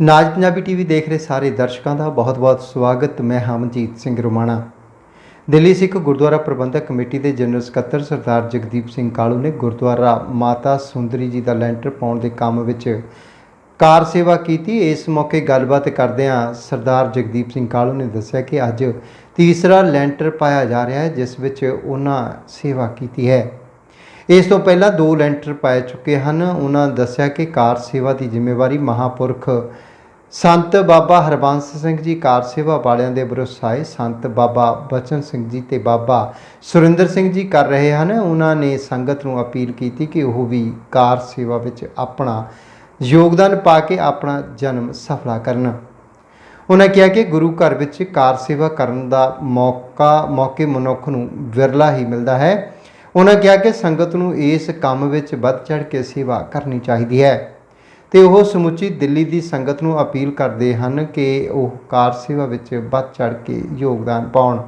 ਨਾਜ Punjabi TV ਦੇਖ ਰਹੇ ਸਾਰੇ ਦਰਸ਼ਕਾਂ ਦਾ ਬਹੁਤ-ਬਹੁਤ ਸਵਾਗਤ। ਮੈਂ ਹਮਜੀਤ ਸਿੰਘ ਰੁਮਾਣਾ। ਦਿੱਲੀ ਸਿੱਖ ਗੁਰਦੁਆਰਾ ਪ੍ਰਬੰਧਕ ਕਮੇਟੀ ਦੇ ਜਨਰਲ ਸਕੱਤਰ ਸਰਦਾਰ ਜਗਦੀਪ ਸਿੰਘ ਕਾਲੂ ਨੇ ਗੁਰਦੁਆਰਾ ਮਾਤਾ ਸੁੰਦਰੀ ਜੀ ਦਾ ਲੈਂਟਰ ਪਾਉਣ ਦੇ ਕੰਮ ਵਿੱਚ ਕਾਰ ਸੇਵਾ ਕੀਤੀ। ਇਸ ਮੌਕੇ ਗੱਲਬਾਤ ਕਰਦਿਆਂ ਸਰਦਾਰ ਜਗਦੀਪ ਸਿੰਘ ਕਾਲੂ ਨੇ ਦੱਸਿਆ ਕਿ ਅੱਜ ਤੀਸਰਾ ਲੈਂਟਰ ਪਾਇਆ ਜਾ ਰਿਹਾ ਹੈ, ਜਿਸ ਵਿੱਚ ਉਹਨਾਂ ਸੇਵਾ ਕੀਤੀ ਹੈ। ਇਸ ਤੋਂ ਪਹਿਲਾਂ ਦੋ ਲੈਂਟਰ ਪਾਏ ਚੁੱਕੇ ਹਨ। ਉਹਨਾਂ ਦੱਸਿਆ ਕਿ ਕਾਰ ਸੇਵਾ ਦੀ ਜ਼ਿੰਮੇਵਾਰੀ ਮਹਾਪੁਰਖ ਸੰਤ ਬਾਬਾ ਹਰਬੰਸ ਸਿੰਘ ਜੀ, ਕਾਰ ਸੇਵਾ ਵਾਲਿਆਂ ਦੇ ਬਰਸਾਏ ਸੰਤ ਬਾਬਾ ਬਚਨ ਸਿੰਘ ਜੀ ਤੇ ਬਾਬਾ ਸੁਰਿੰਦਰ ਸਿੰਘ ਜੀ ਕਰ ਰਹੇ ਹਨ। ਉਹਨਾਂ ਨੇ ਸੰਗਤ ਨੂੰ ਅਪੀਲ ਕੀਤੀ ਕਿ ਉਹ ਵੀ ਕਾਰ ਸੇਵਾ ਵਿੱਚ ਆਪਣਾ ਯੋਗਦਾਨ ਪਾ ਕੇ ਆਪਣਾ ਜਨਮ ਸਫਲਾ ਕਰਨ। ਉਹਨਾਂ ਕਿਹਾ ਕਿ ਗੁਰੂ ਘਰ ਵਿੱਚ ਕਾਰ ਸੇਵਾ ਕਰਨ ਦਾ ਮੌਕਾ, ਮੌਕੇ ਮਨੁੱਖ ਨੂੰ ਵਿਰਲਾ ਹੀ ਮਿਲਦਾ ਹੈ। ਉਹਨਾਂ ਕਿਹਾ ਕਿ ਸੰਗਤ ਨੂੰ ਇਸ ਕੰਮ ਵਿੱਚ ਵੱਧ ਚੜ੍ਹ ਕੇ ਸੇਵਾ ਕਰਨੀ ਚਾਹੀਦੀ ਹੈ। ਤੇ ਉਹ ਸਮੁੱਚੀ ਦਿੱਲੀ ਦੀ ਸੰਗਤ ਨੂੰ ਅਪੀਲ ਕਰਦੇ ਹਨ ਕਿ ਉਹ ਕਾਰ ਸੇਵਾ ਵਿੱਚ ਵੱਧ ਚੜ੍ਹ ਕੇ ਯੋਗਦਾਨ ਪਾਉਣ।